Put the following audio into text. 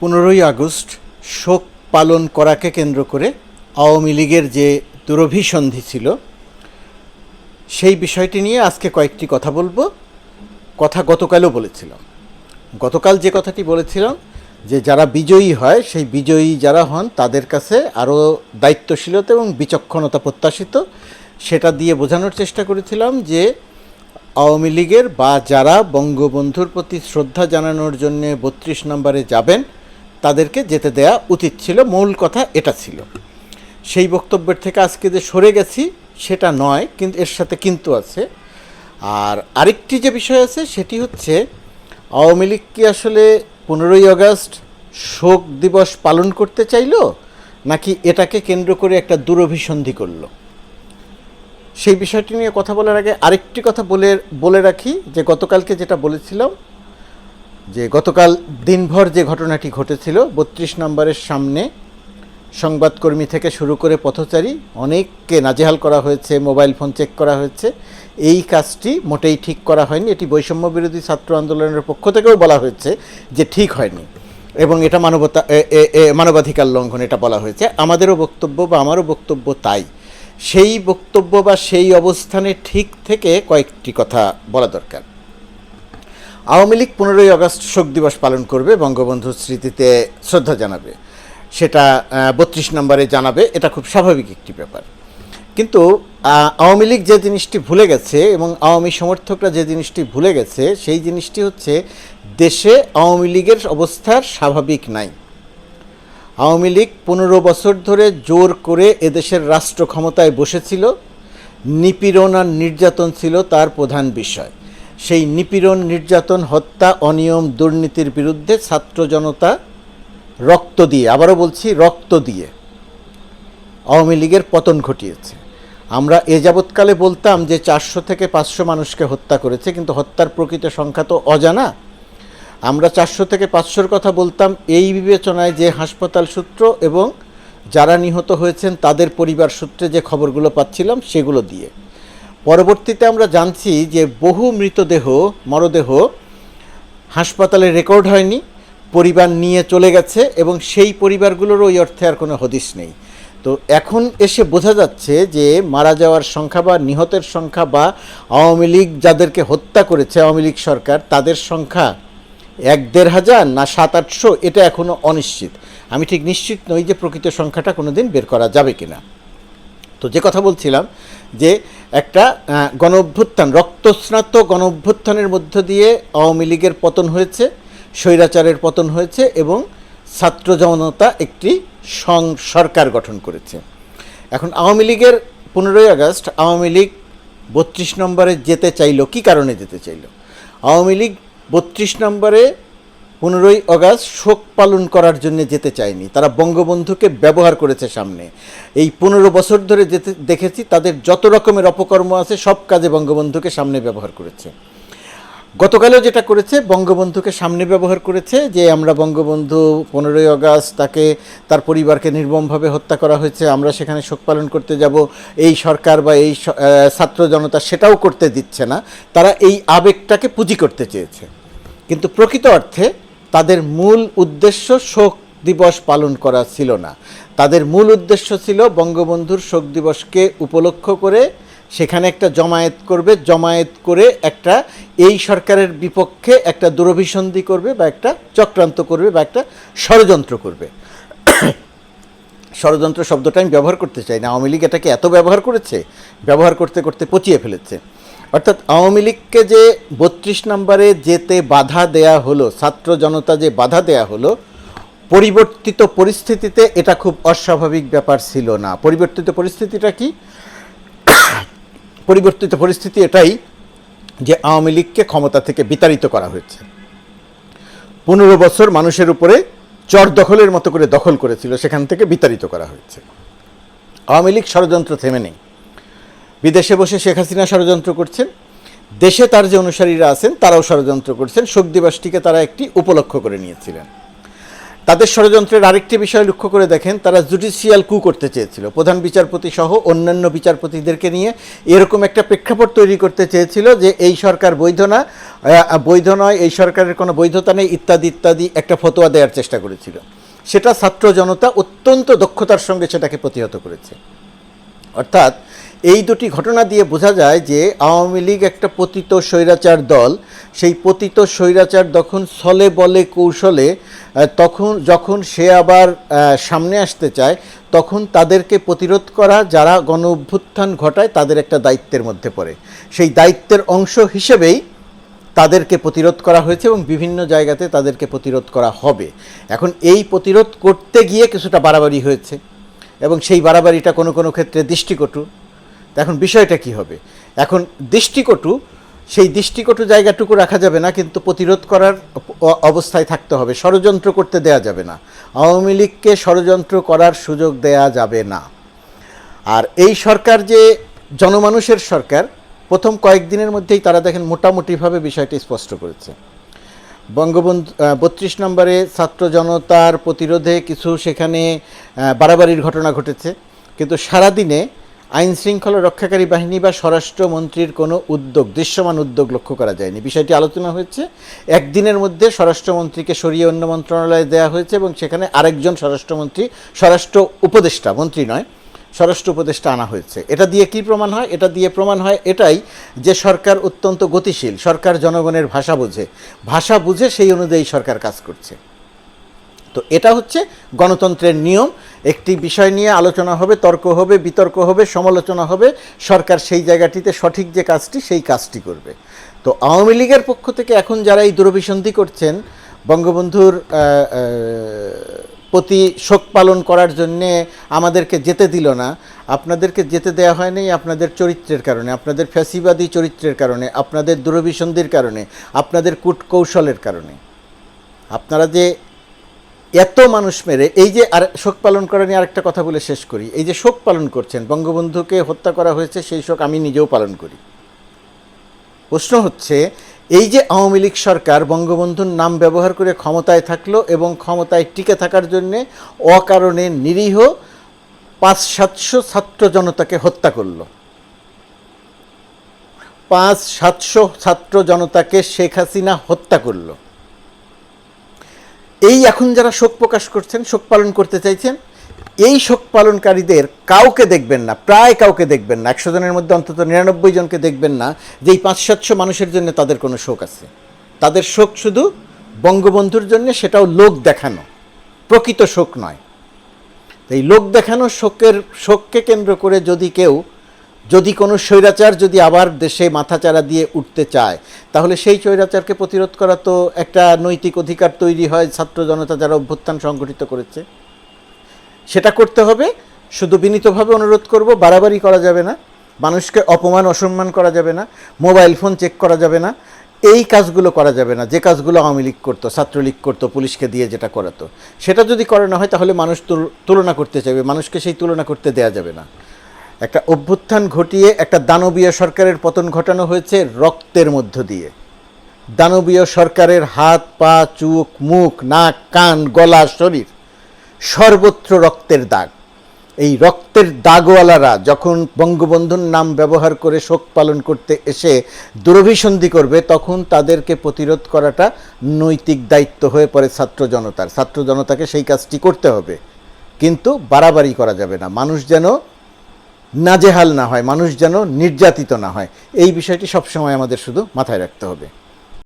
পনেরোই আগস্ট শোক পালন করাকে কেন্দ্র করে আওয়ামী লীগের যে দুরভিসন্ধি ছিল, সেই বিষয়টি নিয়ে আজকে কয়েকটি কথা বলব। কথা গতকালও বলেছিলাম। গতকাল যে কথাটি বলেছিলাম, যে যারা বিজয়ী হয়, সেই বিজয়ী যারা হন, তাদের কাছে আরও দায়িত্বশীলতা এবং বিচক্ষণতা প্রত্যাশিত। সেটা দিয়ে বোঝানোর চেষ্টা করেছিলাম যে আওয়ামী লীগের বা যারা বঙ্গবন্ধুর প্রতি শ্রদ্ধা জানানোর জন্য বত্রিশ নম্বরে যাবেন তাদেরকে যেতে দেয়া উচিত ছিল। মূল কথা এটা ছিল। সেই বক্তব্যের থেকে আজকে যে সরে গেছি, সেটা নয়, কিন্তু এর সাথে কিন্তু আছে। আর আরেকটি যে বিষয় আছে, সেটি হচ্ছে আওয়ামী লীগ কি আসলে পনেরোই আগস্ট শোক দিবস পালন করতে চাইলো, নাকি এটাকে কেন্দ্র করে একটা দুরভিসন্ধি করল? সেই বিষয়টি নিয়ে কথা বলার আগে আরেকটি কথা বলে বলে রাখি যে গতকালকে যেটা বলেছিলাম যে গতকাল দিনভর যে ঘটনাটি ঘটেছিল, বত্রিশ নম্বরের সামনে সংবাদকর্মী থেকে শুরু করে পথচারী অনেককে নাজেহাল করা হয়েছে, মোবাইল ফোন চেক করা হয়েছে। এই কাজটি মোটেই ঠিক করা হয়নি, এটি বৈষম্য বিরোধী ছাত্র আন্দোলনের পক্ষ থেকেও বলা হয়েছে যে ঠিক হয়নি এবং এটা মানবতা মানবাধিকার লঙ্ঘন এটা বলা হয়েছে। আমাদেরও বক্তব্য বা আমারও বক্তব্য তাই। সেই বক্তব্য বা সেই অবস্থানে ঠিক থেকে কয়েকটি কথা বলা দরকার। আওয়ামী লীগ পনেরোই আগস্ট শোক দিবস পালন করবে, বঙ্গবন্ধুর স্মৃতিতে শ্রদ্ধা জানাবে। সেটা বত্রিশ নম্বরে জানাবে, এটা খুব স্বাভাবিক একটি ব্যাপার। কিন্তু আওয়ামী লীগ যে জিনিসটি ভুলে গেছে এবং আওয়ামী সমর্থকরা যে জিনিসটি ভুলে গেছে, সেই জিনিসটি হচ্ছে দেশে আওয়ামী লীগের অবস্থার স্বাভাবিক নাই। আওয়ামী লীগ পনেরো বছর ধরে জোর করে এদেশের রাষ্ট্র ক্ষমতায় বসেছিল, নিপীড়ন আর নির্যাতন ছিল তার প্রধান বিষয়। সেই নিপীড়ন, নির্যাতন, হত্যা, অনিয়ম, দুর্নীতির বিরুদ্ধে ছাত্র জনতা রক্ত দিয়ে, আবারও বলছি রক্ত দিয়ে আওয়ামী লীগের পতন ঘটিয়েছে। আমরা এ যাবৎকালে বলতাম যে চারশো থেকে পাঁচশো মানুষকে হত্যা করেছে, কিন্তু হত্যার প্রকৃত সংখ্যা তো অজানা। আমরা চারশো থেকে পাঁচশোর কথা বলতাম এই বিবেচনায় যে হাসপাতাল সূত্র এবং যারা নিহত হয়েছেন তাদের পরিবার সূত্রে যে খবরগুলো পাচ্ছিলাম সেগুলো দিয়ে। পরবর্তীতে আমরা জানছি যে বহু মৃতদেহ, মরদেহ হাসপাতালে রেকর্ড হয়নি, পরিবার নিয়ে চলে গেছে এবং সেই পরিবারগুলোর ওই অর্থে আর কোনো হদিশ নেই। তো এখন এসে বোঝা যাচ্ছে যে মারা যাওয়ার সংখ্যা বা নিহতের সংখ্যা বা আওয়ামী লীগ যাদেরকে হত্যা করেছে, আওয়ামী লীগ সরকার, তাদের সংখ্যা এক দেড় হাজার না সাত আটশো, এটা এখনও অনিশ্চিত। আমি ঠিক নিশ্চিত নই যে প্রকৃত সংখ্যাটা কোনো দিন বের করা যাবে কিনা। তো যে কথা বলছিলাম যে একটা গণ অভ্যুত্থান রক্তস্নাত গণ অভ্যুত্থানের মধ্য দিয়ে আওয়ামী লীগের পতন হয়েছে, স্বৈরাচারের পতন হয়েছে এবং ছাত্র জনতা একটি সং সরকার গঠন করেছে। এখন আওয়ামী লীগের পনেরোই আগস্ট, আওয়ামী লীগ বত্রিশ নম্বরে যেতে চাইলো, কি কারণে যেতে চাইলো? আওয়ামী লীগ বত্রিশ নম্বরে পনেরোই অগাস্ট শোক পালন করার জন্য যেতে চায়নি। তারা বঙ্গবন্ধুকে ব্যবহার করেছে সামনে। এই পনেরো বছর ধরে যেতে দেখেছি, তাদের যত রকমের অপকর্ম আছে, সব কাজে বঙ্গবন্ধুকে সামনে ব্যবহার করেছে। গতকালও যেটা করেছে, বঙ্গবন্ধুকে সামনে ব্যবহার করেছে যে, আমরা বঙ্গবন্ধু পনেরোই অগাস্ট তাকে, তার পরিবারকে নির্মমভাবে হত্যা করা হয়েছে, আমরা সেখানে শোক পালন করতে যাব, এই সরকার বা এই ছাত্র জনতা সেটাও করতে দিচ্ছে না। তারা এই আবেগটাকে পুঁজি করতে চেয়েছে। কিন্তু প্রকৃত অর্থে তাদের মূল উদ্দেশ্য শোক দিবস পালন করা ছিল না। তাদের মূল উদ্দেশ্য ছিল বঙ্গবন্ধুর শোক দিবসকে উপলক্ষ করে সেখানে একটা জমায়েত করবে, জমায়েত করে একটা এই সরকারের বিপক্ষে একটা দুরভিসন্ধি করবে বা একটা চক্রান্ত করবে বা একটা ষড়যন্ত্র করবে। ষড়যন্ত্র শব্দটা আমি ব্যবহার করতে চাই না। আওয়ামী লীগ এটাকে এত ব্যবহার করেছে, ব্যবহার করতে করতে পচিয়ে ফেলেছে। অর্থাৎ আওয়ামী লীগকে যে বত্রিশ নম্বরে যেতে বাধা দেয়া হলো, ছাত্র জনতা যে বাধা দেয়া হলো, পরিবর্তিত পরিস্থিতিতে এটা খুব অস্বাভাবিক ব্যাপার ছিল না। পরিবর্তিত পরিস্থিতিটা কি? পরিবর্তিত পরিস্থিতি এটাই যে আওয়ামী লীগকে ক্ষমতা থেকে বিতাড়িত করা হয়েছে। পনেরো বছর মানুষের উপরে চর দখলের মতো করে দখল করেছিল, সেখান থেকে বিতাড়িত করা হয়েছে। আওয়ামী লীগ ষড়যন্ত্র থেমে নেই। বিদেশে বসে শেখ হাসিনা ষড়যন্ত্র করছেন, দেশে তার যে অনুসারীরা আছেন, তারাও ষড়যন্ত্র করছেন, শোক দিবসটিকে তারা একটি উপলক্ষ করে নিয়েছিলেন। তাদের ষড়যন্ত্রের আরেকটি বিষয় লক্ষ্য করে দেখেন, তারা জুডিশিয়াল কু করতে চেয়েছিল। প্রধান বিচারপতি সহ অন্যান্য বিচারপতিদেরকে নিয়ে এরকম একটা প্রেক্ষাপট তৈরি করতে চেয়েছিল যে এই সরকার বৈধ না বৈধ নয়, এই সরকারের কোনো বৈধতা নেই, ইত্যাদি ইত্যাদি একটা ফতোয়া দেওয়ার চেষ্টা করেছিল। সেটা ছাত্র জনতা অত্যন্ত দক্ষতার সঙ্গে সেটাকে প্রতিহত করেছে। অর্থাৎ এই দুটি ঘটনা দিয়ে বোঝা যায় যে আওয়ামী লীগ একটা পতিত স্বৈরাচার দল। সেই পতিত স্বৈরাচার তখন ছলে বলে কৌশলে তখন যখন সে আবার সামনে আসতে চায়, তখন তাদেরকে প্রতিরোধ করা, যারা গণ অভ্যুত্থান ঘটায়, তাদের একটা দায়িত্বের মধ্যে পড়ে। সেই দায়িত্বের অংশ হিসেবেই তাদেরকে প্রতিরোধ করা হয়েছে এবং বিভিন্ন জায়গাতে তাদেরকে প্রতিরোধ করা হবে। এখন এই প্রতিরোধ করতে গিয়ে কিছুটা বাড়াবাড়ি হয়েছে। এবং সেই বাড়াবাড়িটা কোনো কোনো ক্ষেত্রে দৃষ্টিকটু। এখন বিষয়টা কি হবে? এখন দৃষ্টিকটু, সেই দৃষ্টিকটু জায়গাটুকু রাখা যাবে না, কিন্তু প্রতিরোধ করার অবস্থায় থাকতে হবে। ষড়যন্ত্র করতে দেয়া যাবে না। আওয়ামী লীগকে ষড়যন্ত্র করার সুযোগ দেয়া যাবে না। আর এই সরকার যে জনমানুষের সরকার, প্রথম কয়েকদিনের মধ্যেই তারা দেখেন মোটামুটিভাবে বিষয়টি স্পষ্ট করেছে। বঙ্গবন্ধু বত্রিশ নম্বরে ছাত্র জনতার প্রতিরোধে কিছু সেখানে বাড়াবাড়ির ঘটনা ঘটেছে। কিন্তু সারাদিনে আইন শৃঙ্খলা রক্ষাকারী বাহিনী বা স্বরাষ্ট্রমন্ত্রীর কোনো উদ্যোগ, দৃশ্যমান উদ্যোগ লক্ষ্য করা যায়নি। বিষয়টি আলোচনা হয়েছে। একদিনের মধ্যে স্বরাষ্ট্রমন্ত্রীকে সরিয়ে অন্য মন্ত্রণালয়ে দেওয়া হয়েছে এবং সেখানে আরেকজন স্বরাষ্ট্রমন্ত্রী, স্বরাষ্ট্র উপদেষ্টা, মন্ত্রী নয় স্বরাষ্ট্র উপদেষ্টা আনা হয়েছে। এটা দিয়ে কি প্রমাণ হয়? এটা দিয়ে প্রমাণ হয় এটাই যে সরকার অত্যন্ত গতিশীল, সরকার জনগণের ভাষা বোঝে। ভাষা বুঝে সেই অনুযায়ী সরকার কাজ করছে। তো এটা হচ্ছে গণতন্ত্রের নিয়ম। একটি বিষয় নিয়ে আলোচনা হবে, তর্ক হবে, বিতর্ক হবে, সমালোচনা হবে। সরকার সেই জায়গাটিতে সঠিক যে কাজটি, সেই কাজটি করবে। তো আওয়ামী লীগের পক্ষ থেকে এখন যারা এই দুরভিসন্ধি করছেন, বঙ্গবন্ধুর প্রতি শোক পালন করার জন্যে আমাদেরকে যেতে দিল না। আপনাদেরকে যেতে দেওয়া হয়নি আপনাদের চরিত্রের কারণে, আপনাদের ফ্যাসিবাদী চরিত্রের কারণে, আপনাদের দুরভিসন্ধির কারণে, আপনাদের কূটকৌশলের কারণে। আপনারা যে এত মানুষ মেরে, এই যে আর শোক পালন করা নিয়ে আরেকটা কথা বলে শেষ করি। এই যে শোক পালন করছেন, বঙ্গবন্ধুকে হত্যা করা হয়েছে, সেই শোক আমি নিজেও পালন করি। প্রশ্ন হচ্ছে, এই যে আওয়ামী লীগ সরকার বঙ্গবন্ধুর নাম ব্যবহার করে ক্ষমতায় থাকল এবং ক্ষমতায় টিকে থাকার জন্যে অকারণে নিরীহ পাঁচ সাতশো ছাত্র জনতাকে হত্যা করল। পাঁচ সাতশো ছাত্র জনতাকে শেখ হাসিনা হত্যা করল। এই এখন যারা শোক প্রকাশ করছেন, শোক পালন করতে চাইছেন এই শোক পালনকারীদের কাউকে দেখবেন না, প্রায় কাউকে দেখবেন না, একশো জনের মধ্যে অন্তত নিরানব্বই জনকে দেখবেন না, যে এই পাঁচ সাতশো মানুষের জন্য তাদের কোনো শোক আছে। তাদের শোক শুধু বঙ্গবন্ধুর জন্য, সেটাও লোক দেখানো, প্রকৃত শোক নয়। এই লোক দেখানো শোকের, শোককে কেন্দ্র করে যদি কেউ, যদি কোনো স্বৈরাচার যদি আবার দেশে মাথাচাড়া দিয়ে উঠতে চায়, তাহলে সেই স্বৈরাচারকে প্রতিরোধ করা তো একটা নৈতিক অধিকার তৈরি হয়, ছাত্র জনতা যারা অভ্যুত্থান সংগঠিত করেছে। সেটা করতে হবে, শুধু বিনীতভাবে অনুরোধ করব, বাড়াবাড়ি করা যাবে না, মানুষকে অপমান, অসম্মান করা যাবে না, মোবাইল ফোন চেক করা যাবে না, এই কাজগুলো করা যাবে না, যে কাজগুলো আওয়ামী লীগ করতো, ছাত্রলীগ করতো, পুলিশকে দিয়ে যেটা করাতো। সেটা যদি করানো হয়, তাহলে মানুষ তুল- তুলনা করতে চাইবে, মানুষকে সেই তুলনা করতে দেয়া যাবে না। একটা অভ্যুত্থান ঘটিয়ে একটা দানবীয় সরকারের পতন ঘটানো হয়েছে রক্তের মধ্য দিয়ে। দানবীয় সরকারের হাত, পা, চোখ, মুখ, নাক, কান, গলা, শরীর। সর্বত্র রক্তের দাগ। এই রক্তের দাগওয়ালারা যখন বঙ্গবন্ধুর নাম ব্যবহার করে শোক পালন করতে এসে দুরভিসন্ধি করবে, তখন তাদেরকে প্রতিরোধ করাটা নৈতিক দায়িত্ব হয়ে পড়ে ছাত্র জনতার। ছাত্র জনতাকে সেই কাজটি করতে হবে। কিন্তু বাড়াবাড়ি করা যাবে না। মানুষ যেন নাজেহাল না হয়, মানুষ যেন নির্যাতিত না হয়। এই বিষয়টি সবসময় আমাদের শুধু মাথায় রাখতে হবে।